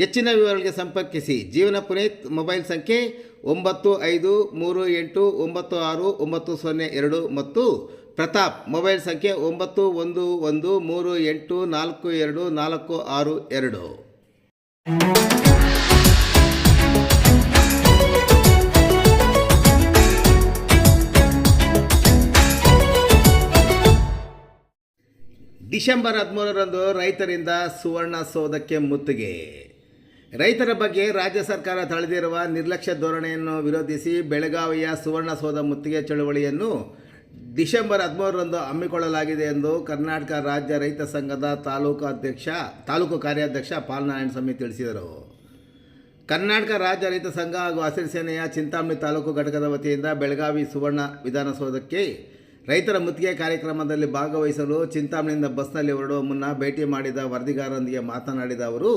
ಹೆಚ್ಚಿನ ವಿವರಗಳಿಗೆ ಸಂಪರ್ಕಿಸಿ. ಜೀವನ ಪುನೀತ್ ಮೊಬೈಲ್ ಸಂಖ್ಯೆ ಒಂಬತ್ತು ಐದು ಮೂರು ಎಂಟು ಒಂಬತ್ತು ಆರು ಒಂಬತ್ತು ಸೊನ್ನೆ ಎರಡು ಮತ್ತು ಪ್ರತಾಪ್ ಮೊಬೈಲ್ ಸಂಖ್ಯೆ ಒಂಬತ್ತು ಒಂದು ಒಂದು ಮೂರು ಎಂಟು ನಾಲ್ಕು ಎರಡು ನಾಲ್ಕು ಆರು ಎರಡು. ಡಿಸೆಂಬರ್ ಹದಿಮೂರರಂದು ರೈತರಿಂದ ಸುವರ್ಣ ಸೌಧಕ್ಕೆ ಮುತ್ತಿಗೆ. ರೈತರ ಬಗ್ಗೆ ರಾಜ್ಯ ಸರ್ಕಾರ ತಳೆದಿರುವ ನಿರ್ಲಕ್ಷ್ಯ ಧೋರಣೆಯನ್ನು ವಿರೋಧಿಸಿ ಬೆಳಗಾವಿಯ ಸುವರ್ಣಸೌಧ ಮುತ್ತಿಗೆ ಚಳುವಳಿಯನ್ನು ಡಿಸೆಂಬರ್ ಹದಿಮೂರರಂದು ಹಮ್ಮಿಕೊಳ್ಳಲಾಗಿದೆ ಎಂದು ಕರ್ನಾಟಕ ರಾಜ್ಯ ರೈತ ಸಂಘದ ತಾಲೂಕು ಅಧ್ಯಕ್ಷ, ತಾಲೂಕು ಕಾರ್ಯಾಧ್ಯಕ್ಷ ಪಾಲ್ನಾರಾಯಣ ಸ್ವಾಮಿ ತಿಳಿಸಿದರು. ಕರ್ನಾಟಕ ರಾಜ್ಯ ರೈತ ಸಂಘ ಹಾಗೂ ಹಸಿರು ಸೇನೆಯ ಚಿಂತಾಮಣಿ ತಾಲೂಕು ಘಟಕದ ವತಿಯಿಂದ ಬೆಳಗಾವಿ ಸುವರ್ಣ ವಿಧಾನಸೌಧಕ್ಕೆ ರೈತರ ಮುತ್ತಿಗೆ ಕಾರ್ಯಕ್ರಮದಲ್ಲಿ ಭಾಗವಹಿಸಲು ಚಿಂತಾಮಣಿಯಿಂದ ಬಸ್ನಲ್ಲಿ ಹೊರಡುವ ಮುನ್ನ ಭೇಟಿ ಮಾಡಿದ ವರದಿಗಾರರೊಂದಿಗೆ ಮಾತನಾಡಿದ ಅವರು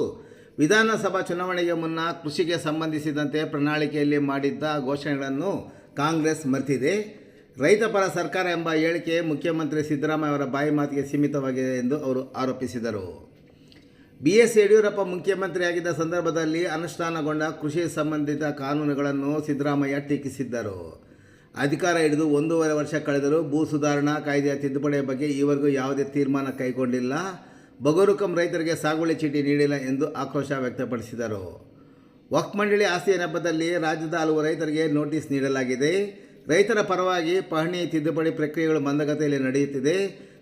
ವಿಧಾನಸಭಾ ಚುನಾವಣೆಗೆ ಮುನ್ನ ಕೃಷಿಗೆ ಸಂಬಂಧಿಸಿದಂತೆ ಪ್ರಣಾಳಿಕೆಯಲ್ಲಿ ಮಾಡಿದ್ದ ಘೋಷಣೆಗಳನ್ನು ಕಾಂಗ್ರೆಸ್ ಮರೆತಿದೆ. ರೈತ ಪರ ಸರ್ಕಾರ ಎಂಬ ಹೇಳಿಕೆ ಮುಖ್ಯಮಂತ್ರಿ ಸಿದ್ದರಾಮಯ್ಯ ಅವರ ಬಾಯಿ ಮಾತಿಗೆ ಸೀಮಿತವಾಗಿದೆ ಎಂದು ಅವರು ಆರೋಪಿಸಿದರು. ಬಿ ಎಸ್ ಯಡಿಯೂರಪ್ಪ ಮುಖ್ಯಮಂತ್ರಿಯಾಗಿದ್ದ ಸಂದರ್ಭದಲ್ಲಿ ಅನುಷ್ಠಾನಗೊಂಡ ಕೃಷಿ ಸಂಬಂಧಿತ ಕಾನೂನುಗಳನ್ನು ಸಿದ್ದರಾಮಯ್ಯ ಟೀಕಿಸಿದ್ದರು. ಅಧಿಕಾರ ಹಿಡಿದು ಒಂದೂವರೆ ವರ್ಷ ಕಳೆದರೂ ಭೂ ಸುಧಾರಣಾ ಕಾಯ್ದೆಯ ತಿದ್ದುಪಡಿಯ ಬಗ್ಗೆ ಈವರೆಗೂ ಯಾವುದೇ ತೀರ್ಮಾನ ಕೈಗೊಂಡಿಲ್ಲ. ಬಗರುಕಂ ರೈತರಿಗೆ ಸಾಗುವಳಿ ಚೀಟಿ ನೀಡಿಲ್ಲ ಎಂದು ಆಕ್ರೋಶ ವ್ಯಕ್ತಪಡಿಸಿದರು. ವಕ್ಫ್ ಮಂಡಳಿ ಆಸ್ತಿಯ ನೆಪದಲ್ಲಿ ರಾಜ್ಯದ ಹಲವು ರೈತರಿಗೆ ನೋಟಿಸ್ ನೀಡಲಾಗಿದೆ. ರೈತರ ಪರವಾಗಿ ಪಹಣಿ ತಿದ್ದುಪಡಿ ಪ್ರಕ್ರಿಯೆಗಳು ಮಂದಗತಿಯಲ್ಲಿ ನಡೆಯುತ್ತಿದೆ.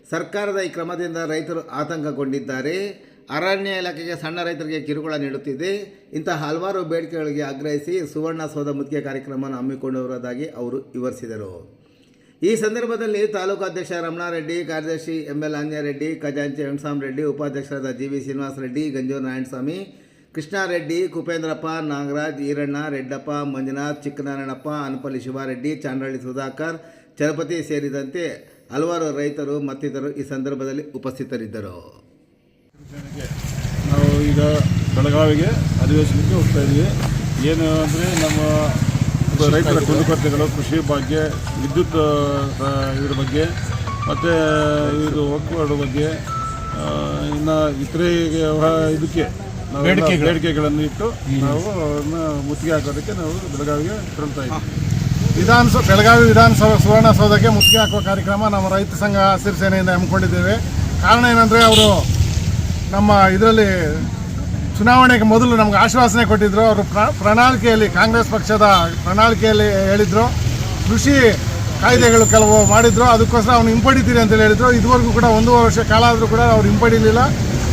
ಸರ್ಕಾರದ ಈ ಕ್ರಮದಿಂದ ರೈತರು ಆತಂಕಗೊಂಡಿದ್ದಾರೆ. ಅರಣ್ಯ ಇಲಾಖೆಗೆ ಸಣ್ಣ ರೈತರಿಗೆ ಕಿರುಕುಳ ನೀಡುತ್ತಿದೆ. ಇಂತಹ ಹಲವಾರು ಬೇಡಿಕೆಗಳಿಗೆ ಆಗ್ರಹಿಸಿ ಸುವರ್ಣಸೌಧ ಮುತ್ತಿಗೆ ಕಾರ್ಯಕ್ರಮವನ್ನು ಹಮ್ಮಿಕೊಂಡಿರುವುದಾಗಿ ಅವರು ವಿವರಿಸಿದರು. ಈ ಸಂದರ್ಭದಲ್ಲಿ ತಾಲೂಕು ಅಧ್ಯಕ್ಷ ರಮಣಾರೆಡ್ಡಿ, ಕಾರ್ಯದರ್ಶಿ ಎಂ ಎಲ್ ಆಂಜನೇಯರೆಡ್ಡಿ, ಖಜಾಂಚಿ ರೆಡ್ಡಿ ಉಪಾಧ್ಯಕ್ಷರಾದ ಜಿ ವಿ ಶ್ರೀನಿವಾಸ ರೆಡ್ಡಿ ಗಂಜೂರು ನಾರಾಯಣಸ್ವಾಮಿ, ಕೃಷ್ಣಾರೆಡ್ಡಿ, ಕುಪೇಂದ್ರಪ್ಪ, ನಾಗರಾಜ್, ಈರಣ್ಣ, ರೆಡ್ಡಪ್ಪ, ಮಂಜುನಾಥ್, ಚಿಕ್ಕನಾರಾಯಣಪ್ಪ, ಅನಪಲ್ಲಿ ಶಿವಾರೆಡ್ಡಿ, ಚಾಂಡ್ರಳ್ಳಿ ಸುಧಾಕರ್, ಚಲಪತಿ ಸೇರಿದಂತೆ ಹಲವಾರು ರೈತರು ಮತ್ತಿತರರು ಈ ಸಂದರ್ಭದಲ್ಲಿ ಉಪಸ್ಥಿತರಿದ್ದರು. ನಾವು ಈಗ ಬೆಳಗಾವಿಗೆ ಅಧಿವೇಶನಕ್ಕೆ ಹೋಗ್ತಾ ಇದ್ದೀವಿ ಏನು ಅಂದರೆ ನಮ್ಮ ರೈತರ ಕುಂದುಕೊರತೆಗಳು ಕೃಷಿ ಬಗ್ಗೆ ವಿದ್ಯುತ್ ಇದ್ರ ಬಗ್ಗೆ ಮತ್ತು ಇದು ಒಕ್ಕೂಟದ ಬಗ್ಗೆ ಇನ್ನು ಇತರೆ ಇದಕ್ಕೆ ಬೇಡಿಕೆಗಳನ್ನು ಇಟ್ಟು ನಾವು ಮುತ್ತಿಗೆ ಹಾಕೋದಕ್ಕೆ ನಾವು ಬೆಳಗಾವಿಗೆ ತೆರಳ್ತಾ ಇದ್ದೀವಿ. ವಿಧಾನಸಭೆ ಬೆಳಗಾವಿ ವಿಧಾನಸಭಾ ಸುವರ್ಣಸೌಧಕ್ಕೆ ಮುತ್ತಿಗೆ ಹಾಕುವ ಕಾರ್ಯಕ್ರಮ ನಮ್ಮ ರೈತ ಸಂಘ ಹಸಿರು ಸೇನೆಯಿಂದ ಹಮ್ಮಿಕೊಂಡಿದ್ದೇವೆ. ಕಾರಣ ಏನಂದರೆ ಅವರು ನಮ್ಮ ಇದರಲ್ಲಿ ಚುನಾವಣೆಗೆ ಮೊದಲು ನಮ್ಗೆ ಆಶ್ವಾಸನೆ ಕೊಟ್ಟಿದ್ದರು ಅವರು ಪ್ರ, ಪ್ರಣಾಳಿಕೆಯಲ್ಲಿ ಕಾಂಗ್ರೆಸ್ ಪಕ್ಷದ ಪ್ರಣಾಳಿಕೆಯಲ್ಲಿ ಹೇಳಿದರು. ಕೃಷಿ ಕಾಯ್ದೆಗಳು ಕೆಲವು ಮಾಡಿದ್ರು. ಅದಕ್ಕೋಸ್ಕರ ಅವ್ನು ಹಿಂಪಡಿತೀರಿ ಅಂತೇಳಿ ಹೇಳಿದರು. ಇದುವರೆಗೂ ಕೂಡ ಒಂದೂವರೆ ವರ್ಷ ಕಾಲ ಆದರೂ ಕೂಡ ಅವ್ರು ಹಿಂಪಡಿಲಿಲ್ಲ.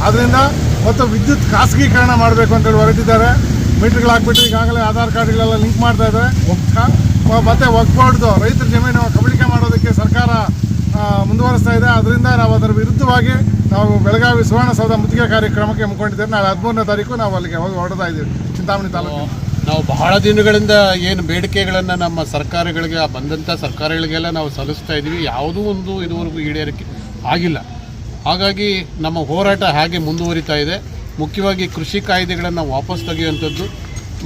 ಅದರಿಂದ ಮತ್ತು ವಿದ್ಯುತ್ ಖಾಸಗೀಕರಣ ಮಾಡಬೇಕು ಅಂತೇಳಿ ಹೊರಟಿದ್ದಾರೆ. ಮೀಟ್ರ್ಗಳು ಹಾಕ್ಬಿಟ್ಟು ಈಗಾಗಲೇ ಆಧಾರ್ ಕಾರ್ಡ್ಗಳೆಲ್ಲ ಲಿಂಕ್ ಮಾಡ್ತಾ ಇದ್ದಾರೆ. ಮತ್ತೆ ಒಗ್ಬಾರ್ದು ರೈತರ ಜಮೀನು ಕಬಳಿಕೆ ಮಾಡೋದಕ್ಕೆ ಸರ್ಕಾರ ಮುಂದುವರಿಸ್ತಾ ಇದೆ. ಅದರಿಂದ ನಾವು ಅದರ ವಿರುದ್ಧವಾಗಿ ನಾವು ಬೆಳಗಾವಿ ಸುವರ್ಣಸೌಧ ಮುತ್ತಿಗೆ ಕಾರ್ಯಕ್ರಮಕ್ಕೆ ಹಮ್ಮಿಕೊಂಡಿದ್ದೇವೆ ನಾಳೆ ಹದಿಮೂರನೇ ತಾರೀಕು ನಾವು ಅಲ್ಲಿಗೆ ಹೋಗಿ ಹೊರಡ್ತಾ ಇದ್ದೀವಿ. ಚಿಂತಾಮಣಿ ತಾಲೂಕು ನಾವು ಬಹಳ ದಿನಗಳಿಂದ ಏನು ಬೇಡಿಕೆಗಳನ್ನು ನಮ್ಮ ಸರ್ಕಾರಗಳಿಗೆ ಬಂದಂಥ ಸರ್ಕಾರಗಳಿಗೆಲ್ಲ ನಾವು ಸಲ್ಲಿಸ್ತಾ ಇದ್ದೀವಿ. ಯಾವುದೂ ಒಂದು ಇದುವರೆಗೂ ಈಡೇರಿಕೆ ಆಗಿಲ್ಲ. ಹಾಗಾಗಿ ನಮ್ಮ ಹೋರಾಟ ಹಾಗೆ ಮುಂದುವರಿತಾ ಇದೆ. ಮುಖ್ಯವಾಗಿ ಕೃಷಿ ಕಾಯ್ದೆಗಳನ್ನು ವಾಪಸ್ ತೆಗೆಯುವಂಥದ್ದು,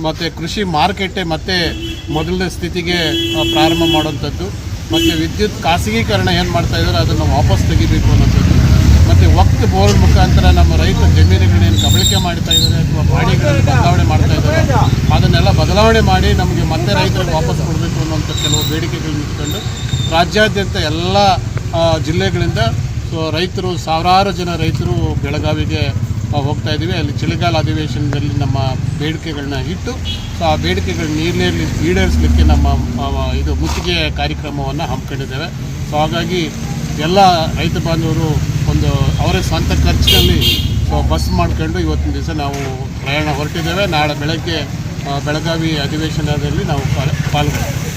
ಮತ್ತು ಕೃಷಿ ಮಾರುಕಟ್ಟೆ ಮತ್ತೆ ಮೊದಲನೇ ಸ್ಥಿತಿಗೆ ಪ್ರಾರಂಭ ಮಾಡುವಂಥದ್ದು. ಮತ್ತು ವಿದ್ಯುತ್ ಖಾಸಗೀಕರಣ ಏನು ಮಾಡ್ತಾ ಇದ್ದಾರೆ ಅದನ್ನು ವಾಪಸ್ ತೆಗಿಬೇಕು ಅನ್ನೋದು. ಮತ್ತು ವಕ್ತ್ ಬೋರ್ಡ್ ಮುಖಾಂತರ ನಮ್ಮ ರೈತ ಜಮೀನುಗಳೇನು ಕಬಳಿಕೆ ಮಾಡ್ತಾ ಇದ್ದಾರೆ ಅಥವಾ ಬಾಡಿಗಳನ್ನು ಬದಲಾವಣೆ ಮಾಡ್ತಾ ಇದ್ದಾರೆ ಅದನ್ನೆಲ್ಲ ಬದಲಾವಣೆ ಮಾಡಿ ನಮಗೆ ಮತ್ತೆ ರೈತರಿಗೆ ವಾಪಸ್ ಕೊಡಬೇಕು ಅನ್ನುವಂಥ ಕೆಲವು ಬೇಡಿಕೆಗಳನ್ನ ಇಟ್ಕೊಂಡು ರಾಜ್ಯಾದ್ಯಂತ ಎಲ್ಲ ಜಿಲ್ಲೆಗಳಿಂದ ಸೊ ರೈತರು, ಸಾವಿರಾರು ಜನ ರೈತರು ಬೆಳಗಾವಿಗೆ ಹೋಗ್ತಾ ಇದ್ದೀವಿ. ಅಲ್ಲಿ ಚಳಿಗಾಲ ಅಧಿವೇಶನದಲ್ಲಿ ನಮ್ಮ ಬೇಡಿಕೆಗಳನ್ನ ಇಟ್ಟು, ಸೊ ಆ ಬೇಡಿಕೆಗಳನ್ನ ಈಡೇರ್ಲಿ ಈಡೇರಿಸಲಿಕ್ಕೆ ನಮ್ಮ ಇದು ಮುತ್ತಿಗೆ ಕಾರ್ಯಕ್ರಮವನ್ನು ಹಮ್ಮಿಕೊಂಡಿದ್ದೇವೆ. ಸೊ ಹಾಗಾಗಿ ಎಲ್ಲ ರೈತ ಬಾಂಧವರು ಒಂದು ಅವರ ಸ್ವಂತ ಖರ್ಚಿನಲ್ಲಿ, ಸೊ ಬಸ್ ಮಾಡ್ಕೊಂಡು ಇವತ್ತಿನ ದಿವಸ ನಾವು ಪ್ರಯಾಣ ಹೊರಟಿದ್ದೇವೆ. ನಾಳೆ ಬೆಳಗ್ಗೆ ಬೆಳಗಾವಿ ಅಧಿವೇಶನದಲ್ಲಿ ನಾವು ಪಾಲ್- ಪಾಲ್ಗೊಳ್ತೀವಿ